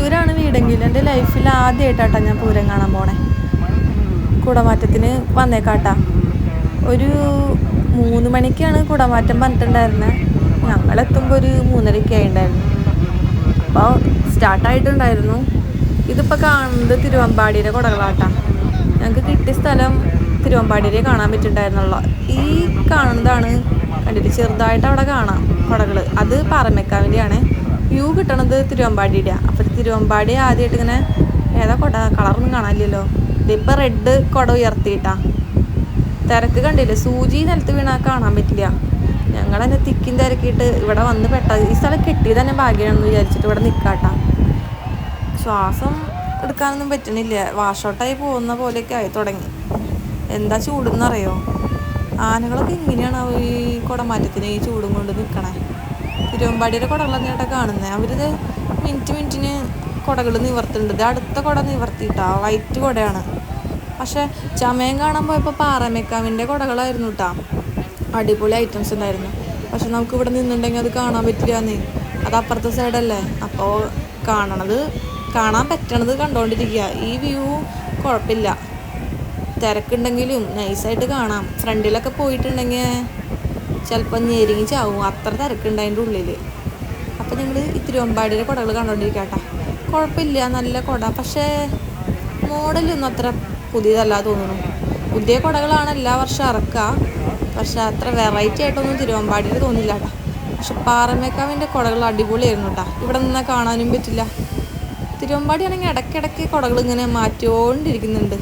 തൃശ്ശൂരാണ് വീടെങ്കിൽ എന്റെ ലൈഫിൽ ആദ്യമായിട്ടാട്ടാ ഞാൻ പൂരം കാണാൻ പോണേ. കുടമാറ്റത്തിന് വന്നേക്കാട്ടാ. ഒരു മൂന്ന് മണിക്കാണ് കുടമാറ്റം പറഞ്ഞിട്ടുണ്ടായിരുന്നത് ഞങ്ങളെത്തുമ്പോൾ ഒരു മൂന്നരയ്ക്ക് ആയിണ്ടായിരുന്നു. അപ്പോൾ സ്റ്റാർട്ടായിട്ടുണ്ടായിരുന്നു ഇതിപ്പോൾ കാണുന്നത് തിരുവമ്പാടിയുടെ കുടകളാട്ടാ. ഞങ്ങൾക്ക് കിട്ടിയ സ്ഥലം തിരുവമ്പാടിയിലേ കാണാൻ പറ്റുന്നുണ്ടായിരുന്നുള്ള ഈ കാണുന്നതാണ് കണ്ടിട്ട് ചെറുതായിട്ട് അവിടെ കാണാം കുടകൾ അത് പാറമേക്കാവിന്റെയാണ് വ്യൂ കിട്ടണത് തിരുവമ്പാടിയുടെ തിരുവമ്പാടി ആദ്യമായിട്ട് ഇങ്ങനെ ഏതാ കൊട? കളറൊന്നും കാണാനില്ലല്ലോ. ഇതിപ്പോൾ റെഡ് കുട ഉയർത്തിയിട്ടാ. തിരക്ക് കണ്ടില്ലേ? സൂചി നിലത്ത് വീണാൽ കാണാൻ പറ്റില്ല. ഞങ്ങൾ തന്നെ തിക്കും തിരക്കിയിട്ട് ഇവിടെ വന്ന് പെട്ട ഈ സ്ഥലം കെട്ടി തന്നെ ഭാഗ്യമാണെന്ന് വിചാരിച്ചിട്ട് ഇവിടെ നിൽക്കാട്ടാ ശ്വാസം എടുക്കാനൊന്നും പറ്റണില്ല. വാഷൗട്ടായി പോകുന്ന പോലെയൊക്കെ ആയി തുടങ്ങി. എന്താ ചൂടെന്നറിയോ? ആനകളൊക്കെ ഇങ്ങനെയാണ് ഈ കുടമാറ്റത്തിന് ഈ ചൂടും കൊണ്ട് നിൽക്കണേ തിരുവമ്പാടിയുടെ കുടകളാണ് ചേട്ടാ കാണുന്നത് അവരിത് മിനിറ്റ് മിനിറ്റിന് കുടകൾ നിവർത്തുന്നുണ്ട് ഇത് അടുത്ത കുട നിവർത്തിയിട്ടാ. വൈറ്റ് കുടയാണ്. പക്ഷെ ചമയം കാണാൻ പോയപ്പോൾ പാറമേക്കാവിന്റെ കുടകളായിരുന്നു കേട്ടാ അടിപൊളി ഐറ്റംസ് ഉണ്ടായിരുന്നു. പക്ഷെ നമുക്ക് ഇവിടെ നിന്നുണ്ടെങ്കിൽ അത് കാണാൻ പറ്റില്ലാന്നേ. അത് അപ്പുറത്തെ സൈഡല്ലേ അപ്പോൾ കാണണത് കാണാൻ പറ്റണത് കണ്ടുകൊണ്ടിരിക്കുക ഈ വ്യൂ കുഴപ്പമില്ല തിരക്കുണ്ടെങ്കിലും നൈസായിട്ട് കാണാം. ഫ്രണ്ടിലൊക്കെ പോയിട്ടുണ്ടെങ്കിൽ ചിലപ്പോൾ ഞെരിങ്ങി ചാവും. അത്ര തിരക്കുണ്ട് അതിന്റെ ഉള്ളിൽ അപ്പോൾ ഞങ്ങൾ ഈ തിരുവമ്പാടിയുടെ കുടകൾ കണ്ടുകൊണ്ടിരിക്കട്ടെ കുഴപ്പമില്ല നല്ല കുട. പക്ഷേ മോഡലൊന്നും അത്ര പുതിയതല്ല തോന്നുന്നു. പുതിയ കുടകളാണ് എല്ലാ വർഷവും ഇറക്കുക പക്ഷേ അത്ര വെറൈറ്റി ആയിട്ടൊന്നും തിരുവമ്പാടിയിൽ തോന്നില്ല കേട്ടോ പക്ഷെ പാറമേക്കാവിന്റെ കുടകൾ അടിപൊളിയായിരുന്നു കേട്ടോ ഇവിടെ നിന്നാൽ കാണാനും പറ്റില്ല. തിരുവമ്പാടിയാണെങ്കിൽ ഇടയ്ക്കിടയ്ക്ക് കുടകൾ ഇങ്ങനെ മാറ്റിക്കൊണ്ടിരിക്കുന്നുണ്ട്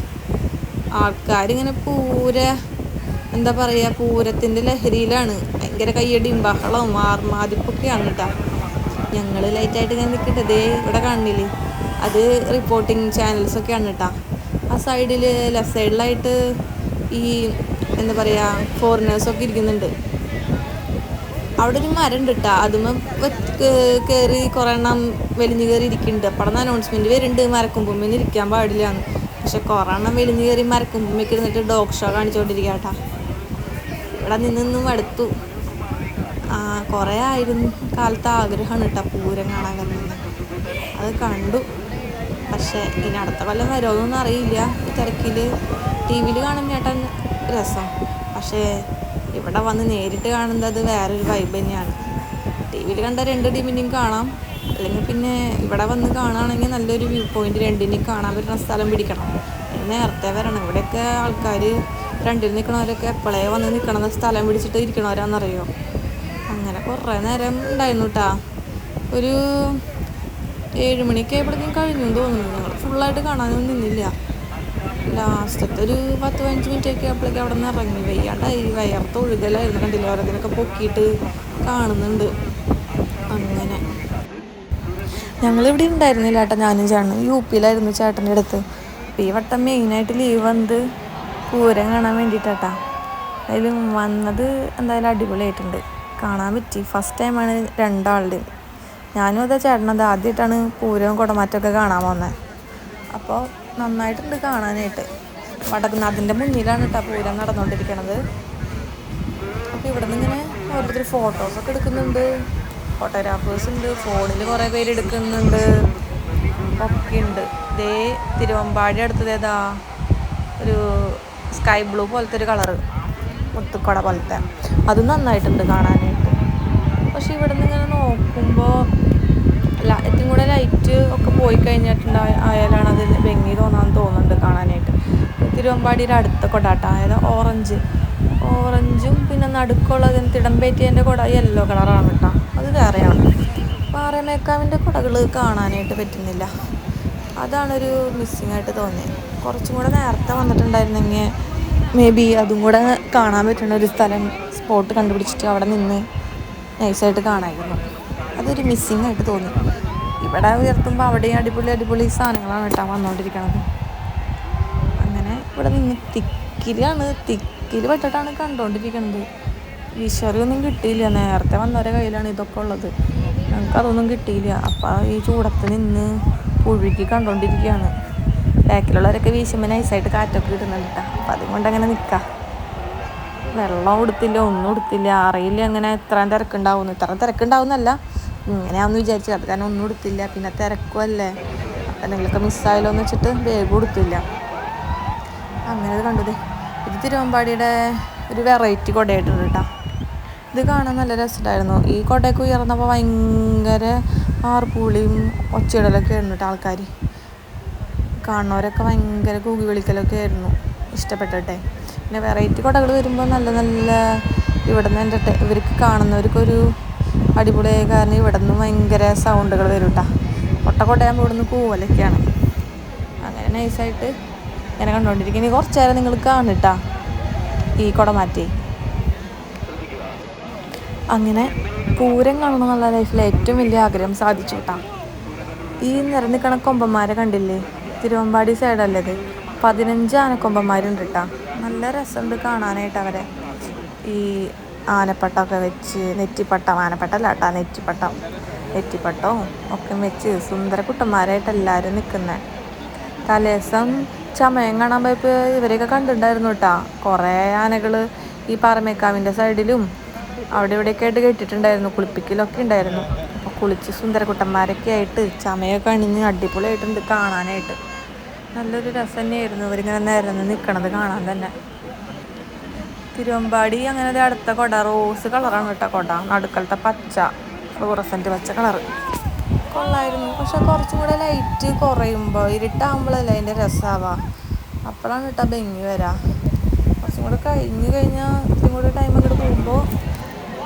ആൾക്കാരിങ്ങനെ പൂര എന്താ പറയുക പൂരത്തിന്റെ ലഹരിയിലാണ്. ഭയങ്കര കയ്യടിയും ബഹളവും ആർമാതിപ്പൊക്കെയാണ് കേട്ടോ ഞങ്ങൾ ലൈറ്റായിട്ട് ഇങ്ങനെ നിൽക്കട്ടെ ദേ ഇവിടെ കാണില്ലേ അത് റിപ്പോർട്ടിങ് ചാനൽസൊക്കെയാണ് കേട്ടോ ആ സൈഡിൽ ലെഫ്റ്റ് സൈഡിലായിട്ട് ഈ എന്താ പറയുക ഫോറിനേഴ്സൊക്കെ ഇരിക്കുന്നുണ്ട്. അവിടെ ഒരു മരം കേട്ടോ അതുമ്മ കയറി കുറേ എണ്ണം വലിഞ്ഞു കയറി ഇരിക്കുന്നുണ്ട് അപ്പോൾ അന്ന് അനൗൺസ്മെന്റ് വരുന്നുണ്ട്. മരക്കുമ്പുമ്മേന്ന് ഇരിക്കാൻ പാടില്ലാന്ന്. പക്ഷെ കുറേ എണ്ണം വലിഞ്ഞു കയറി മരക്കുമ്പുമ്മേക്ക് ഇരുന്നിട്ട് ഡോഗ് ഷോ കാണിച്ചുകൊണ്ടിരിക്കുക കേട്ടോ ഇവിടെ നിന്ന് നിന്നും അടുത്തു കുറേ ആയിരുന്നു കാലത്ത് ആഗ്രഹമാണ് കേട്ടോ പൂരം കാണാൻ കന്നത് അത് കണ്ടു. പക്ഷേ ഇനി അടുത്ത കൊല്ലം വരുമോന്നൊന്നും അറിയില്ല. ഈ തിരക്കിൽ ടി വിയിൽ കാണുന്ന ചേട്ടൻ രസം. പക്ഷേ ഇവിടെ വന്ന് നേരിട്ട് കാണുന്നത് വേറൊരു വൈബ് തന്നെയാണ്. ടി വിയിൽ കണ്ട രണ്ട് ടീമിനെയും കാണാം. അല്ലെങ്കിൽ പിന്നെ ഇവിടെ വന്ന് കാണുകയാണെങ്കിൽ നല്ലൊരു വ്യൂ പോയിന്റ് രണ്ടിനെയും കാണാൻ പറ്റുന്ന സ്ഥലം പിടിക്കണം. നേരത്തെ വരണം. ഇവിടെയൊക്കെ ആൾക്കാർ ഫ്രണ്ടിൽ നിൽക്കണവരൊക്കെ എപ്പോഴേ വന്ന് നിൽക്കണത് സ്ഥലം പിടിച്ചിട്ട് ഇരിക്കണവരാണെന്നറിയോ അങ്ങനെ കുറേ നേരം ഉണ്ടായിരുന്നു കേട്ടാ ഒരു ഏഴ് മണിയൊക്കെ ആയപ്പോഴത്തേക്കും കഴിഞ്ഞു തോന്നുന്നു. ഞങ്ങൾ ഫുള്ളായിട്ട് കാണാനൊന്നും നിന്നില്ല. ലാസ്റ്റത്തെ ഒരു പത്ത് പതിനഞ്ച് മിനിറ്റ് ഒക്കെ ആയപ്പോഴേക്കും അവിടെ നിന്ന് ഇറങ്ങി. വയ്യാണ്ടായി. വയർത്ത് ഒഴുകലായിരുന്നു കണ്ടില്ല? ഓരോന്നിനൊക്കെ പൊക്കിയിട്ട് കാണുന്നുണ്ട്. അങ്ങനെ. ഞങ്ങളിവിടെ ഉണ്ടായിരുന്നില്ല ചേട്ടാ ഞാനും ചേട്ടനും. യു പിയിലായിരുന്നു ചേട്ടന്റെ അടുത്ത്. അപ്പോൾ ഈ വട്ടം മെയിനായിട്ട് ലീവ് വന്നത്. പൂരം കാണാൻ വേണ്ടിയിട്ടാട്ടാ അതിൽ വന്നത് എന്തായാലും അടിപൊളിയായിട്ടുണ്ട്. കാണാൻ പറ്റി. ഫസ്റ്റ് ടൈമാണ് രണ്ടാളുടെയും. ഞാനും അതാ ചേട്ടനത് ആദ്യമായിട്ടാണ് പൂരവും കുടമാറ്റമൊക്കെ കാണാൻ വന്നത് അപ്പോൾ നന്നായിട്ടുണ്ട് കാണാനായിട്ട്. വടക്കുന്ന അതിന്റെ മുന്നിലാണ് കേട്ടോ പൂരം നടന്നുകൊണ്ടിരിക്കണത് അപ്പോൾ ഇവിടെ നിന്ന് ഇങ്ങനെ ഓരോരുത്തർ ഫോട്ടോസൊക്കെ എടുക്കുന്നുണ്ട്. ഫോട്ടോഗ്രാഫേഴ്സ് ഉണ്ട്. ഫോണിൽ കുറേ പേര് എടുക്കുന്നുണ്ട്. ഒക്കെ ഉണ്ട്. ഇതേ തിരുവമ്പാടി അടുത്തത് ഏതാ? ഒരു സ്കൈ ബ്ലൂ പോലത്തെ ഒരു കളറ് മുത്തുക്കട പോലത്തെ. അത് നന്നായിട്ടുണ്ട് കാണാനായിട്ട്. പക്ഷെ ഇവിടെ നിന്ന് ഇങ്ങനെ നോക്കുമ്പോൾ ഏറ്റവും കൂടെ ലൈറ്റ് ഒക്കെ പോയി കഴിഞ്ഞിട്ടുണ്ട് ആയാലാണ് അത് ഭംഗി തോന്നാൻ തോന്നുന്നുണ്ട് കാണാനായിട്ട്. തിരുവമ്പാടിയുടെ അടുത്ത കൊടാട്ട അതായത് ഓറഞ്ച് ഓറഞ്ചും പിന്നെ നടുക്കുള്ളത് തിടമ്പേറ്റിയന്റെ കുട യെല്ലോ കളറാണ് കേട്ടോ. അത് വേറെയാണ്. പാറമേക്കാവിന്റെ കുടകൾ കാണാനായിട്ട് പറ്റുന്നില്ല. അതാണൊരു മിസ്സിങ് ആയിട്ട് തോന്നിയത്. കുറച്ചും കൂടെ നേരത്തെ വന്നിട്ടുണ്ടായിരുന്നെങ്കിൽ മേ ബി അതും കൂടെ കാണാൻ പറ്റുന്ന ഒരു സ്ഥലം സ്പോട്ട് കണ്ടുപിടിച്ചിട്ട് അവിടെ നിന്ന് നൈസായിട്ട് കാണാമായിരുന്നു അതൊരു മിസ്സിങ് ആയിട്ട് തോന്നി. ഇവിടെ ഉയർത്തുമ്പോൾ അവിടെയും അടിപൊളി അടിപൊളി സാധനങ്ങളാണ് കേട്ടോ വന്നുകൊണ്ടിരിക്കണത് അങ്ങനെ ഇവിടെ നിന്ന് തിക്കിലാണ് തിക്കിൽ പെട്ടിട്ടാണ് കണ്ടുകൊണ്ടിരിക്കുന്നത് ഈശ്വരൊന്നും കിട്ടിയില്ല. നേരത്തെ വന്നവരെ കയ്യിലാണ് ഇതൊക്കെ ഉള്ളത്. ഞങ്ങൾക്ക് അതൊന്നും കിട്ടിയില്ല. അപ്പം ഈ ചൂടത്ത് നിന്ന് പുഴുക്കി കണ്ടുകൊണ്ടിരിക്കുകയാണ് ബാക്കിലുള്ളവരൊക്കെ വീശുമ്പോൾ നൈസായിട്ട് കാറ്റൊക്കെ കിട്ടുന്നുണ്ട് കേട്ടോ അപ്പം അതുകൊണ്ട് അങ്ങനെ നിൽക്കാം വെള്ളം കൊടുത്തില്ല ഒന്നും കൊടുത്തില്ല. അറിയില്ല അങ്ങനെ ഇത്രയും തിരക്കുണ്ടാവുന്നു. ഇത്ര തിരക്കുണ്ടാവുന്നല്ല. ഇങ്ങനെയാണെന്ന് വിചാരിച്ചു. അത് കാരണം ഒന്നും കൊടുത്തില്ല. പിന്നെ തിരക്കുമല്ലേ എന്തെങ്കിലുമൊക്കെ മിസ്സായാലോ എന്ന് വെച്ചിട്ട് വേഗം കൊടുത്തില്ല. അങ്ങനെ ഇത് കണ്ടത് ഇത് തിരുവമ്പാടിയുടെ ഒരു വെറൈറ്റി കുടയായിട്ടുണ്ട് കേട്ടോ ഇത് കാണാൻ നല്ല രസമുണ്ടായിരുന്നു. ഈ കുടയൊക്കെ ഉയർന്നപ്പോൾ ഭയങ്കര ആർപ്പൂളിയും ഒച്ചയിടലൊക്കെ ആയിരുന്നു കേട്ടോ ആൾക്കാർ കാണുന്നവരൊക്കെ ഭയങ്കര കൂകി വിളിക്കലൊക്കെ ആയിരുന്നു. ഇഷ്ടപ്പെട്ടിട്ടെ. പിന്നെ വെറൈറ്റി കൊടകൾ വരുമ്പോൾ നല്ല നല്ല ഇവിടെ നിന്ന് എന്റെ ഇവർക്ക് കാണുന്നവർക്കൊരു അടിപൊളിയായ കാരണം ഇവിടെ നിന്ന് ഭയങ്കര സൗണ്ടുകൾ വരും കേട്ടോ കൊട്ട കൊട്ടയാകുമ്പോൾ ഇവിടെ നിന്ന് കൂവലൊക്കെയാണ്. അങ്ങനെ നൈസായിട്ട് ഇങ്ങനെ കണ്ടുകൊണ്ടിരിക്കുന്നത് കുറച്ച് നേരം നിങ്ങൾ കാണിട്ടാ. ഈ കുട മാറ്റി. അങ്ങനെ പൂരം കാണണം എന്നുള്ള ലൈഫിലെ ഏറ്റവും വലിയ ആഗ്രഹം സാധിച്ചു കേട്ടാ ഈ നിറഞ്ഞിക്കണ കൊമ്പന്മാരെ കണ്ടില്ലേ? തിരുവമ്പാടി സൈഡല്ലേ ഇത്? പതിനഞ്ച് ആനക്കൊമ്പന്മാരുണ്ട് കേട്ടാ നല്ല രസമുണ്ട് കാണാനായിട്ട് അവരെ. ഈ ആനപ്പട്ടമൊക്കെ വെച്ച് നെറ്റിപ്പട്ടം ആനപ്പട്ടല്ല കേട്ടാ നെറ്റിപ്പട്ടം. നെറ്റിപ്പട്ടവും ഒക്കെ വെച്ച് സുന്ദര കുട്ടന്മാരായിട്ട് എല്ലാവരും നിൽക്കുന്നത് തലേസം ചമയം കാണാൻ പോയപ്പോൾ ഇവരെയൊക്കെ കണ്ടിട്ടുണ്ടായിരുന്നു കേട്ടാ കുറേ ആനകൾ ഈ പാറമേക്കാവിന്റെ സൈഡിലും അവിടെ ഇവിടെയൊക്കെ ആയിട്ട് കെട്ടിട്ടുണ്ടായിരുന്നു കുളിപ്പിക്കലൊക്കെ ഉണ്ടായിരുന്നു. കുളിച്ച് സുന്ദരക്കുട്ടന്മാരൊക്കെ ആയിട്ട് ചമയൊക്കെ അണിഞ്ഞ് അടിപൊളിയായിട്ടുണ്ട് കാണാനായിട്ട്. നല്ലൊരു രസം തന്നെയായിരുന്നു. ഇവരിങ്ങനെ നിരന്ന് നിൽക്കണത് കാണാൻ തന്നെ. തിരുവമ്പാടി അങ്ങനെ അടുത്ത കൊട. റോസ് കളറാണ് കേട്ടോ കൊട. നടുക്കലത്തെ പച്ച ഫ്ലൂറസന്റ് പച്ച കളറ് കൊള്ളായിരുന്നു. പക്ഷെ കുറച്ചും കൂടെ ലൈറ്റ് കുറയുമ്പോൾ ഇരുട്ടാകുമ്പോഴല്ലേ അതിന്റെ രസമാവാ അപ്പോഴാണ് കേട്ടോ ഭംഗി വരാ. കുറച്ചും കൂടെ കഴിഞ്ഞ് കഴിഞ്ഞാൽ ഇത്രയും കൂടെ ടൈം അങ്ങോട്ട് പോകുമ്പോൾ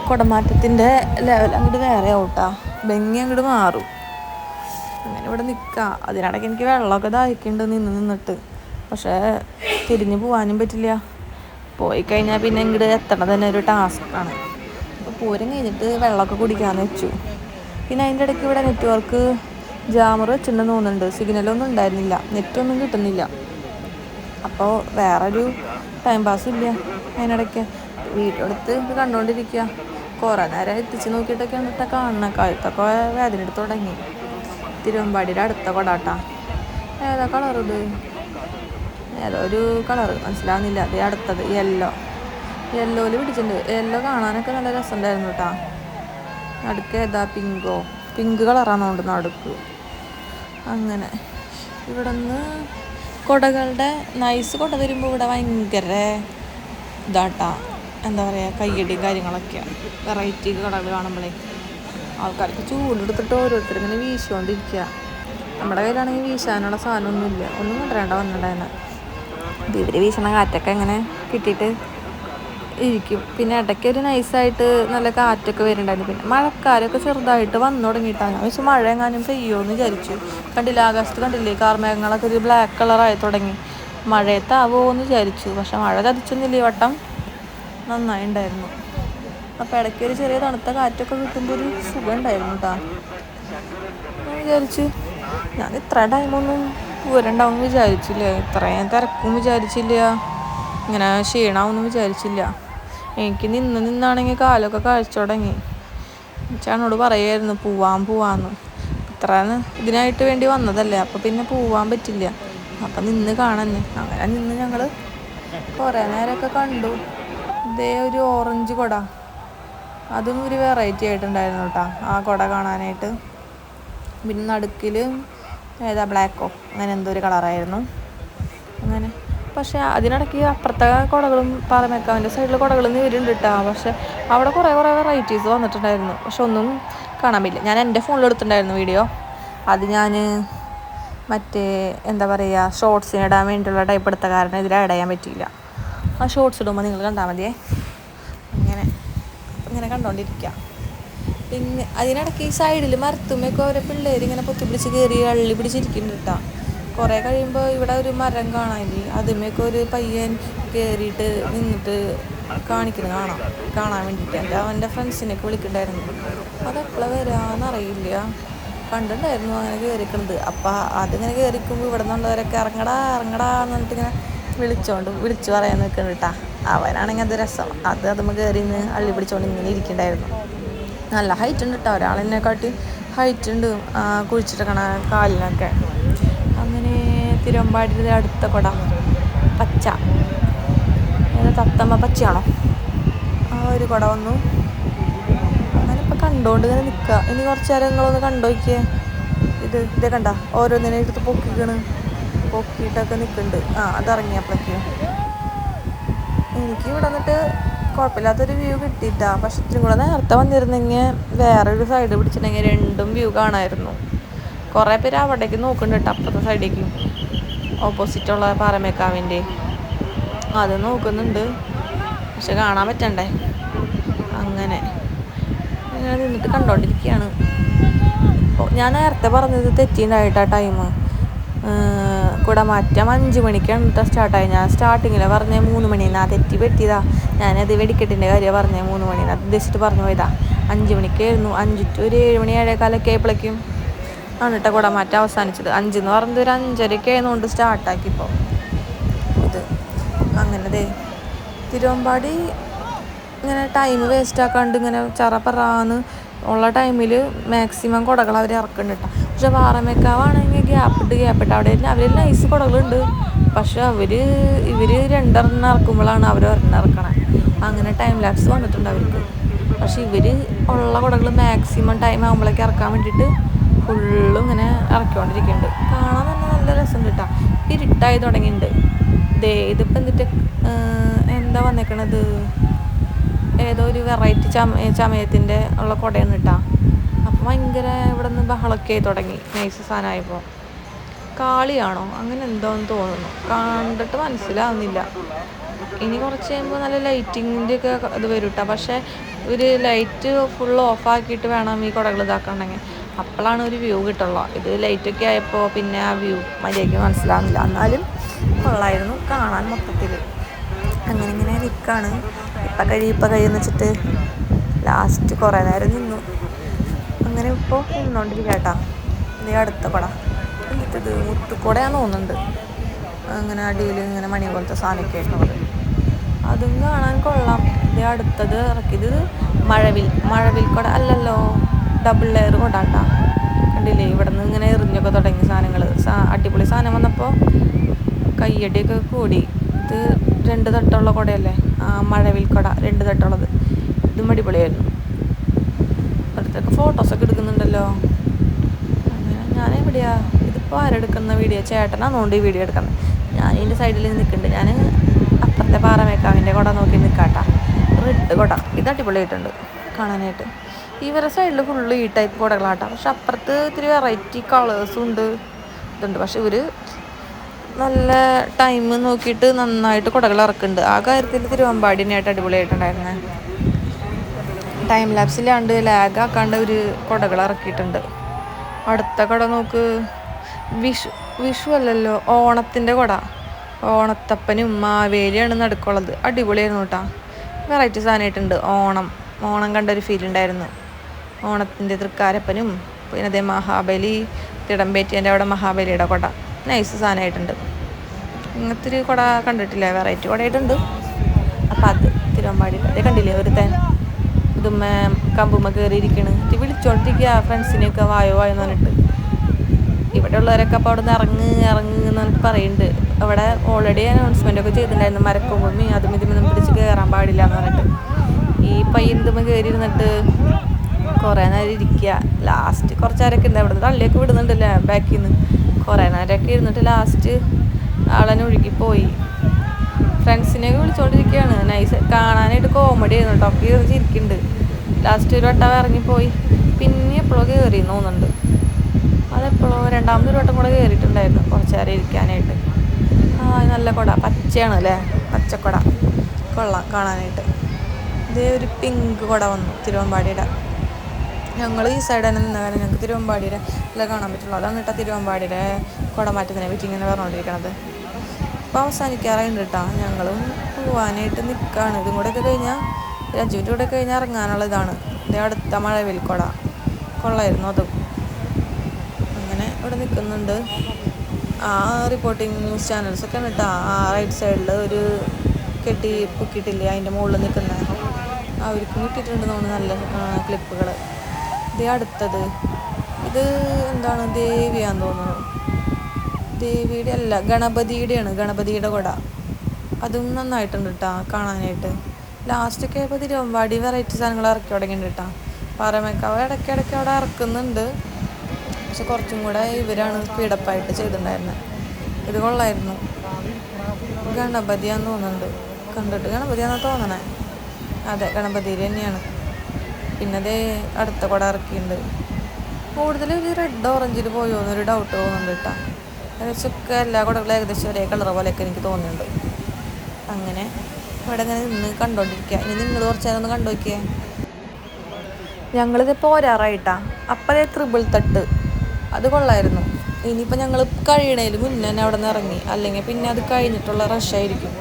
കുടമാറ്റത്തിന്റെ ലെവൽ അങ്ങോട്ട് വേറെ ആവട്ടാ ഭംഗി അങ്ങോട്ട് മാറും. അങ്ങനെ ഇവിടെ നിൽക്കുക അതിനിടയ്ക്ക് എനിക്ക് വെള്ളമൊക്കെ ദാഹിക്കുന്നുണ്ട് നിന്ന് നിന്നിട്ട്. പക്ഷേ തിരിഞ്ഞു പോകാനും പറ്റില്ല. പോയി കഴിഞ്ഞാൽ പിന്നെ ഇങ്ങോട്ട് എത്തണത് തന്നെ ഒരു ടാസ്ക്കാണ് അപ്പോൾ പൂരം കഴിഞ്ഞിട്ട് വെള്ളമൊക്കെ കുടിക്കാമെന്ന് വെച്ചു. പിന്നെ അതിന്റെ ഇടയ്ക്ക് ഇവിടെ നെറ്റ്വർക്ക് ജാമർ വെച്ചിട്ടുണ്ടെന്ന് തോന്നുന്നുണ്ട്. സിഗ്നലൊന്നും ഉണ്ടായിരുന്നില്ല. നെറ്റൊന്നും കിട്ടുന്നില്ല. അപ്പോൾ വേറൊരു ടൈം പാസ് ഇല്ല. അതിനിടയ്ക്ക് വീട്ടിലെടുത്ത് കണ്ടുകൊണ്ടിരിക്കുക കുറേ നേരം എത്തിച്ച് നോക്കിയിട്ടൊക്കെ എന്നിട്ട് കാണണം കഴുത്തൊക്കെ വേദന എടുത്ത് തുടങ്ങി. തിരുവമ്പാടിയുടെ അടുത്ത കൊടാട്ടാ. ഏതാ കളർ ഇത്? ഏതോ ഒരു കളറ് മനസ്സിലാവുന്നില്ല. അത് അടുത്തത് യെല്ലോ യെല്ലോയിൽ പിടിച്ചിട്ടുണ്ട്. യെല്ലോ കാണാനൊക്കെ നല്ല രസമുണ്ടായിരുന്നു കേട്ടാ നടുക്ക് ഏതാ? പിങ്കോ പിങ്ക് കളറാണ് കൊണ്ട് നടുക്ക് അങ്ങനെ. ഇവിടെ നിന്ന് കൊടകളുടെ നൈസ് കൊട വരുമ്പോൾ ഇവിടെ ഭയങ്കര ഇതാട്ടാ എന്താ പറയുക കയ്യടിയും കാര്യങ്ങളൊക്കെയാണ് വെറൈറ്റി കടകൾ കാണുമ്പോഴേ ആൾക്കാർക്ക് ചൂടെടുത്തിട്ട് ഓരോരുത്തർ ഇങ്ങനെ വീശിക്കൊണ്ടിരിക്കുക നമ്മുടെ കയ്യിലാണെങ്കിൽ വീശാനുള്ള സാധനമൊന്നുമില്ല. ഒന്നും കൊണ്ടുവരേണ്ട വന്നിട്ടുണ്ടായിരുന്നു ഇവർ വീശണ കാറ്റൊക്കെ ഇങ്ങനെ കിട്ടിയിട്ട് ഇരിക്കും. പിന്നെ ഇടയ്ക്ക് ഒരു നൈസായിട്ട് നല്ല കാറ്റൊക്കെ വരുന്നുണ്ടായിരുന്നു. പിന്നെ മഴക്കാരൊക്കെ ചെറുതായിട്ട് വന്നു തുടങ്ങിയിട്ടാണ് ഞാൻ വെച്ചാൽ മഴ എങ്ങാനും പെയ്യുമെന്ന് വിചാരിച്ചു. കണ്ടില്ല ആകാശത്ത് കണ്ടില്ലേ കാർമേഘങ്ങളൊക്കെ ഒരു ബ്ലാക്ക് കളറായി തുടങ്ങി. മഴയത്താവോ എന്ന് വിചാരിച്ചു. പക്ഷെ മഴ ചതിച്ചൊന്നുമില്ല ഈ വട്ടം. നന്നായി ഉണ്ടായിരുന്നു അപ്പോൾ ഇടയ്ക്ക് ഒരു ചെറിയ തണുത്ത കാറ്റൊക്കെ കിട്ടുമ്പോൾ ഒരു സുഖം ഉണ്ടായിരുന്നു കേട്ടോ ഞാൻ വിചാരിച്ചു ഞാൻ ഇത്ര ടൈമൊന്നും പൂരണ്ടാവും വിചാരിച്ചില്ല. ഇത്രയും തിരക്കും വിചാരിച്ചില്ല. ഇങ്ങനെ ക്ഷീണമാവൊന്നും വിചാരിച്ചില്ല. എനിക്ക് നിന്ന് നിന്നാണെങ്കിൽ കാലൊക്കെ കഴിച്ചു തുടങ്ങി. ചേട്ടനോട് പറയായിരുന്നു പോവാൻ പോവാന്ന്. ഇത്ര ഇതിനായിട്ട് വേണ്ടി വന്നതല്ലേ. അപ്പോൾ പിന്നെ പോവാൻ പറ്റില്ല. അപ്പം നിന്ന് കാണന്നെ. അങ്ങനെ നിന്ന് ഞങ്ങൾ കുറേ നേരമൊക്കെ കണ്ടു. ഇതേ ഒരു ഓറഞ്ച് കുട. അതും ഒരു വെറൈറ്റി ആയിട്ടുണ്ടായിരുന്നു കേട്ടോ ആ കുട കാണാനായിട്ട്. പിന്നെ നടുക്കിൽ ഏതാ ബ്ലാക്കോ അങ്ങനെ എന്തോ ഒരു കളറായിരുന്നു അങ്ങനെ. പക്ഷേ അതിനിടയ്ക്ക് അപ്പുറത്തെ കുടകളും പാലമേക്കാവിന്റെ സൈഡിൽ കുടകളും വരുന്നുണ്ട് കേട്ടോ പക്ഷെ അവിടെ കുറേ കുറേ വെറൈറ്റീസ് വന്നിട്ടുണ്ടായിരുന്നു. പക്ഷെ ഒന്നും കാണാൻ പറ്റില്ല. ഞാൻ എന്റെ ഫോണിൽ എടുത്തിട്ടുണ്ടായിരുന്നു വീഡിയോ അത് ഞാൻ മറ്റേ എന്താ പറയുക ഷോർട്സിന് ഇടാൻ വേണ്ടിയുള്ള ടൈപ്പ് എടുത്ത കാരണം ഇതിൽ ആഡ് ചെയ്യാൻ പറ്റിയില്ല. ആ ഷോർട്സ് ഇടുമ്പോൾ നിങ്ങൾ കണ്ടാൽ മതിയേ? ഇങ്ങനെ. ഇങ്ങനെ കണ്ടോണ്ടിരിക്കുക പിന്നെ അതിനിടയ്ക്ക് ഈ സൈഡിൽ മരത്തുമ്മയൊക്കെ ഓരോ പിള്ളേർ ഇങ്ങനെ പൊത്തി പിടിച്ച് കയറി അള്ളി പിടിച്ചിരിക്കുന്നുണ്ട് കേട്ടോ കുറേ കഴിയുമ്പോൾ ഇവിടെ ഒരു മരം കാണാനില്ല അതുമ്മയൊക്കെ ഒരു പയ്യൻ കയറിയിട്ട് നിന്നിട്ട് കാണിക്കുന്നു കാണാം. കാണാൻ വേണ്ടിയിട്ട് എന്റെ അവന്റെ ഫ്രണ്ട്സിനെയൊക്കെ വിളിക്കണ്ടായിരുന്നു. അതെപ്പോഴാണ് വരാമെന്നറിയില്ല കണ്ടിട്ടുണ്ടായിരുന്നു അങ്ങനെ കയറിക്കുന്നത് അപ്പം അതിങ്ങനെ കയറിക്കുമ്പോൾ ഇവിടെ നിന്നുള്ളവരൊക്കെ ഇറങ്ങടാ ഇറങ്ങടാ എന്ന് പറഞ്ഞിട്ട് ഇങ്ങനെ വിളിച്ചോണ്ട് വിളിച്ചു പറയാൻ നിൽക്കണം കേട്ടാ അവനാണെങ്കിൽ അത് രസം. അത് അത് കയറി നിന്ന് അള്ളി പിടിച്ചോണ്ട് ഇങ്ങനെ ഇരിക്കണ്ടായിരുന്നു. നല്ല ഹൈറ്റ് ഉണ്ട് കേട്ടോ ഒരാളെന്നെ കാട്ടി ഹൈറ്റ് ഉണ്ട്. കുഴിച്ചിട്ടിരിക്കണ കാലിനൊക്കെ. അങ്ങനെ തിരുവമ്പാടിയുടെ അടുത്ത കുട. പച്ച. തത്തമ്മ പച്ചയാണോ? ആ ഒരു കുട വന്നു. അങ്ങനെ ഇപ്പം കണ്ടോണ്ട് ഇങ്ങനെ നിൽക്കുക ഇനി കുറച്ച് നേരം നിങ്ങളൊന്ന് കണ്ടോക്കിയേ. ഇത് ഇതേ കണ്ട. ഓരോന്നിനെ എടുത്ത് പൊക്കിക്കണ്. പൊക്കിയിട്ടൊക്കെ നിൽക്കുന്നുണ്ട്. ആ അതിറങ്ങിയപ്പോഴേക്കും. എനിക്ക് ഇവിടെ വന്നിട്ട് കുഴപ്പമില്ലാത്തൊരു വ്യൂ കിട്ടിയിട്ടാ. പക്ഷെ ഇത്തിരി കൂടെ നേരത്തെ വന്നിരുന്നെങ്കിൽ വേറൊരു സൈഡ് പിടിച്ചിട്ടുണ്ടെങ്കിൽ രണ്ടും വ്യൂ കാണായിരുന്നു. കുറേ പേര് അവിടേക്ക് നോക്കുന്നുണ്ട് കേട്ടോ അപ്പുറത്തെ സൈഡേക്കും ഓപ്പോസിറ്റുള്ള പാറമേക്കാവിന്റെ. അത് നോക്കുന്നുണ്ട്. പക്ഷെ കാണാൻ പറ്റണ്ടേ? അങ്ങനെ. ഇങ്ങനെ നിന്നിട്ട് കണ്ടോണ്ടിരിക്കുകയാണ്. ഞാൻ നേരത്തെ പറഞ്ഞത് തെറ്റിണ്ടായിട്ടാ ടൈം കുടമാറ്റം. അഞ്ച് മണിക്കാണ് കേട്ടോ സ്റ്റാർട്ടായി ഞാൻ സ്റ്റാർട്ടിങ്ങിൽ പറഞ്ഞ മൂന്ന് മണിന്ന് ആ തെറ്റി പറ്റിയതാ. ഞാനത് വെടിക്കെട്ടിന്റെ കാര്യം പറഞ്ഞ മൂന്ന് മണിന്ന് അത് ഉദ്ദേശിച്ചിട്ട് പറഞ്ഞു പോയതാ. അഞ്ച് മണിക്കായിരുന്നു. അഞ്ച് ടു ഒരു ഏഴ് മണി ഏഴേക്കാലൊക്കെ ആയപ്പോഴേക്കും ആണ് കേട്ടോ കുടമാറ്റം അവസാനിച്ചത്. അഞ്ച് എന്ന് പറഞ്ഞത് ഒരു അഞ്ചരയ്ക്ക് ആയതുകൊണ്ട് സ്റ്റാർട്ടാക്കി ഇപ്പോൾ ഇത് അങ്ങനെ ദേ തിരുവമ്പാടി ഇങ്ങനെ ടൈം വേസ്റ്റ് ആക്കാണ്ട് ഇങ്ങനെ ചറപ്പറാന്ന് ഉള്ള ടൈമിൽ മാക്സിമം കുടകൾ അവർ ഇറക്കുന്നുണ്ട് കേട്ടോ പക്ഷെ പാറമേക്കാവാണെങ്കിൽ ഗ്യാപ്പ് ഇട്ട് ഗ്യാപ്പ് ഇട്ട്. അവിടെ അവർ നൈസ് കുടകളുണ്ട്. പക്ഷെ അവർ ഇവർ രണ്ടെണ്ണം ഇറക്കുമ്പോഴാണ് അവർ ഒരെണ്ണം ഇറക്കണേ. അങ്ങനെ ടൈം ലാപ്സ് വന്നിട്ടുണ്ട് അവർക്ക്. പക്ഷെ ഇവർ ഉള്ള കുടകൾ മാക്സിമം ടൈം ആകുമ്പോഴേക്ക് ഇറക്കാൻ വേണ്ടിയിട്ട് ഫുള്ളും ഇങ്ങനെ ഇറക്കിക്കൊണ്ടിരിക്കുന്നുണ്ട്. കാണാൻ തന്നെ നല്ല രസം കിട്ടാം. ഇരുട്ടായി തുടങ്ങിയിട്ടുണ്ട്. ദേ ഇതിപ്പോൾ എന്നിട്ട് എന്താ വന്നേക്കണത്? ഏതോ ഒരു വെറൈറ്റി ചമ ചമയത്തിന്റെ ഉള്ള കുടയാണ് കിട്ടാ. ഭയങ്കര ഇവിടെ നിന്ന് ബഹളൊക്കെ ആയി തുടങ്ങി. നൈസ് സാധനമായപ്പോൾ കാളിയാണോ? അങ്ങനെ എന്തോന്ന് തോന്നുന്നു. കണ്ടിട്ട് മനസ്സിലാവുന്നില്ല. ഇനി കുറച്ച് കഴിയുമ്പോൾ നല്ല ലൈറ്റിങ്ങിന്റെ ഒക്കെ ഇത് വരും കേട്ടോ പക്ഷേ ഒരു ലൈറ്റ് ഫുൾ ഓഫാക്കിയിട്ട് വേണം ഈ കുടകൾ ഇതാക്കണമെങ്കിൽ. അപ്പോഴാണ് ഒരു വ്യൂ കിട്ടുള്ളൂ. ഇത് ലൈറ്റൊക്കെ ആയപ്പോൾ പിന്നെ ആ വ്യൂ മര്യാദയ്ക്ക് മനസ്സിലാവുന്നില്ല. എന്നാലും കൊള്ളായിരുന്നു കാണാൻ മൊത്തത്തിൽ അങ്ങനെ ഇങ്ങനെ നിൽക്കുകയാണ് ഇപ്പം കഴിയും ഇപ്പം കഴിയുമെന്ന് വെച്ചിട്ട് ലാസ്റ്റ് കുറേ നേരം നിന്നു. അങ്ങനെ ഇപ്പോൾ നിന്നോണ്ടിരിക്കുക കേട്ടോ ഇതേ അടുത്ത കുട എന്നിട്ടത് മുത്തുക്കുടയാന്ന് തോന്നുന്നുണ്ട്. അങ്ങനെ അടിയിൽ ഇങ്ങനെ മണി പോലത്തെ സാധനമൊക്കെ ആയിട്ടുള്ളത് അതും. കാണാൻ കൊള്ളാം. ഇതേ അടുത്തത് ഇറക്കിയത് മഴവിൽ മഴവിൽ കുട അല്ലല്ലോ. ഡബിൾ ലെയർ കൊടാട്ട കണ്ടില്ലേ? ഇവിടെ നിന്ന് ഇങ്ങനെ എറിഞ്ഞൊക്കെ തുടങ്ങി സാധനങ്ങൾ സാ അടിപൊളി സാധനം വന്നപ്പോൾ കയ്യടിയൊക്കെ കൂടി. ഇത് രണ്ട് തട്ടുള്ള കുടയല്ലേ? ആ മഴവിൽ കുട. രണ്ട് തട്ടുള്ളത്. ഇതും അടിപൊളിയായിരുന്നു. അടുത്തൊക്കെ ഫോട്ടോസൊക്കെ എടുക്കുന്നുണ്ടല്ലോ. അങ്ങനെ ഞാൻ എവിടെയാ ഇതിപ്പോൾ ആരെടുക്കുന്ന വീഡിയോ ചേട്ടനാണെന്നുകൊണ്ട് ഈ വീഡിയോ എടുക്കുന്നത് ഞാൻ ഇതിന്റെ സൈഡിൽ നിൽക്കുന്നുണ്ട് ഞാൻ അപ്പുറത്തെ പാറമേക്കാവിന്റെ കുട നോക്കി നിൽക്കാട്ടാ റെഡ് കുട. ഇത് അടിപൊളിയായിട്ടുണ്ട് കാണാനായിട്ട്. ഇവരുടെ സൈഡിൽ ഫുള്ള് ഈ ടൈപ്പ് കുടകളാട്ടാ. പക്ഷെ അപ്പുറത്ത് ഇത്തിരി വെറൈറ്റി കളേഴ്സും ഉണ്ട്. ഇതുണ്ട്. പക്ഷെ ഇവർ നല്ല ടൈം നോക്കിയിട്ട് നന്നായിട്ട് കുടകൾ ഇറക്കുന്നുണ്ട്. ആ കാര്യത്തിൽ തിരുവമ്പാടിനായിട്ട് അടിപൊളിയായിട്ടുണ്ടായിരുന്നേ. ടൈം ലാപ്സിലാണ്ട് ലാഗ് ആക്കാണ്ട് ഒരു കുടകൾ ഇറക്കിയിട്ടുണ്ട്. അടുത്ത കുട നോക്ക്. വിഷു വിഷു അല്ലല്ലോ ഓണത്തിന്റെ കുട. ഓണത്തപ്പനും മാവേലിയാണ് നടുക്കുള്ളത്. അടിപൊളിയായിരുന്നു കേട്ടോ. വെറൈറ്റി സാധനമായിട്ടുണ്ട്. ഓണം ഓണം കണ്ട ഒരു ഫീൽ ഉണ്ടായിരുന്നു. ഓണത്തിന്റെ തൃക്കാരപ്പനും പിന്നെ അതേ മഹാബലി തിടമ്പേറ്റിന്റെ അവിടെ മഹാബലിയുടെ കുട. നൈസ് സാധനമായിട്ടുണ്ട്. ഇങ്ങനത്തെ ഒരു കുട കണ്ടിട്ടില്ല? വെറൈറ്റി കുടയായിട്ടുണ്ട്. അപ്പം അത് തിരുവമ്പാടി അതേ കണ്ടില്ലേ ഒരു തേൻ? ഇതുമ്മ കമ്പുമ്മ കയറിയിരിക്കണ് ഇത് വിളിച്ചോണ്ടിരിക്കുക ഫ്രണ്ട്സിനെയൊക്കെ വായോ വായോ എന്ന് പറഞ്ഞിട്ട്. ഇവിടെ ഉള്ളവരൊക്കെ അപ്പോൾ അവിടെ നിന്ന് ഇറങ്ങ് ഇറങ്ങ് എന്ന് പറഞ്ഞിട്ട് പറയുന്നുണ്ട് അവിടെ ഓൾറെഡി അനൗൺസ്മെന്റ് ഒക്കെ ചെയ്തിട്ടുണ്ടായിരുന്നു മരക്കൊമ്പുമ്മി അതും ഇതും പിടിച്ച് കയറാൻ പാടില്ല എന്ന് പറഞ്ഞിട്ട്. ഈ പയ്യന്തുമ്മ കയറി ഇരുന്നിട്ട് കുറേ നേരം ഇരിക്കുക ലാസ്റ്റ് കുറച്ച് നേരമൊക്കെ ഉണ്ട്. അവിടെ നിന്ന് തള്ളിയൊക്കെ വിടുന്നുണ്ടല്ലേ ബാക്കിൽ നിന്ന് കുറേ നേരമൊക്കെ ഇരുന്നിട്ട് ലാസ്റ്റ് ആളെന്നെ ഒഴുകിപ്പോയി. ഫ്രണ്ട്സിനെയൊക്കെ വിളിച്ചുകൊണ്ടിരിക്കുകയാണ് നൈസ് കാണാനായിട്ട് കോമഡി ആയിരുന്നു കേട്ടോ ചിരിക്കുന്നുണ്ട്. ലാസ്റ്റ് ഒരു വട്ടം ഇറങ്ങിപ്പോയി. പിന്നെ എപ്പോഴോ കയറി തോന്നുന്നുണ്ട്. അതെപ്പോഴോ രണ്ടാമതൊരു വട്ടം കൂടെ കയറിയിട്ടുണ്ടായിരുന്നു കുറച്ച് നേരം ഇരിക്കാനായിട്ട്. ആ നല്ല കുട. പച്ചയാണ് അല്ലേ? പച്ചക്കുട. കൊള്ളാം കാണാനായിട്ട്. ഇതേ ഒരു പിങ്ക് കുട വന്നു തിരുവമ്പാടിയുടെ. ഞങ്ങൾ ഈ സൈഡ് തന്നെ നിന്ന കാരണം ഞങ്ങൾക്ക് തിരുവമ്പാടിയുടെ എല്ലാം കാണാൻ പറ്റുള്ളൂ. അതാണ് കേട്ടോ തിരുവമ്പാടിയുടെ കുടമാറ്റത്തിനെ പറ്റി ഇങ്ങനെ പറഞ്ഞുകൊണ്ടിരിക്കണത് അപ്പോൾ അവസാനിക്കാറുണ്ട് കേട്ടോ ഞങ്ങളും പോവാനായിട്ട് നിൽക്കുകയാണ് ഇതും കൂടെ ഒക്കെ കഴിഞ്ഞാൽ രജുവിന്റെ കൂടെ കഴിഞ്ഞാൽ ഇറങ്ങാനുള്ള ഇതാണ് ഇതേ അടുത്ത മഴവിൽക്കൊട കൊള്ളായിരുന്നു അതും. അങ്ങനെ ഇവിടെ നിൽക്കുന്നുണ്ട് ആ റിപ്പോർട്ടിംഗ് ന്യൂസ് ചാനൽസൊക്കെ ആണ് കേട്ടോ ആ റൈറ്റ് സൈഡിൽ ഒരു കെട്ടി പൊക്കിയിട്ടില്ലേ? അതിന്റെ മുകളിൽ നിൽക്കുന്ന അവർക്കും കിട്ടിയിട്ടുണ്ട് തോന്നുന്നു നല്ല ക്ലിപ്പുകൾ ഇത് അടുത്തത്. ഇത് എന്താണ്? ദേവിയാന്ന് തോന്നുന്നു. ദേവിയുടെ അല്ല ഗണപതിയുടെയാണ് ഗണപതിയുടെ കുട. അതും നന്നായിട്ടുണ്ട് കേട്ടോ കാണാനായിട്ട്. ലാസ്റ്റൊക്കെ ആയപ്പോൾ തിരുവമ്പാടി വെറൈറ്റി സാധനങ്ങൾ ഇറക്കി തുടങ്ങിയിട്ടുണ്ട് കേട്ടോ പാറമേക്കാവ് ഇടയ്ക്കിടയ്ക്ക് അവിടെ ഇറക്കുന്നുണ്ട്. പക്ഷെ കുറച്ചും കൂടെ ഇവരാണ് സ്പീഡപ്പായിട്ട് ചെയ്തിട്ടുണ്ടായിരുന്നത് ഇത് കൊള്ളായിരുന്നു. ഗണപതിയാന്ന് തോന്നുന്നുണ്ട്. കണ്ടിട്ട് ഗണപതിയാണെന്ന് തോന്നണേ. അതെ ഗണപതിയിൽ തന്നെയാണ്. പിന്നെ അതേ അടുത്ത കുട ഇറക്കിയിട്ടുണ്ട്. കൂടുതൽ ഇത് റെഡ് ഓറഞ്ചിൽ പോയോ എന്നൊരു ഡൗട്ട് തോന്നുന്നുണ്ട് കേട്ടോ ഏകദേശം ഒക്കെ എല്ലാ കുടകളും ഏകദേശം ഒരേ കളർ പോലെയൊക്കെ എനിക്ക് തോന്നുന്നുണ്ട്. അങ്ങനെ ഇവിടെ ഇങ്ങനെ നിന്ന് കണ്ടോണ്ടിരിക്കുക ഇനി നിങ്ങൾ കുറച്ച് നേരം ഒന്ന് കണ്ടു നോക്കിയേ ഞങ്ങളിത് പോരാറായിട്ടാ അപ്പം അതേ ത്രിബിൾ തട്ട്. അത് കൊള്ളായിരുന്നു. ഇനിയിപ്പോൾ ഞങ്ങൾ കഴിയണേൽ മുന്നേ അവിടെ നിന്ന് ഇറങ്ങി. അല്ലെങ്കിൽ പിന്നെ അത് കഴിഞ്ഞിട്ടുള്ള റഷായിരിക്കും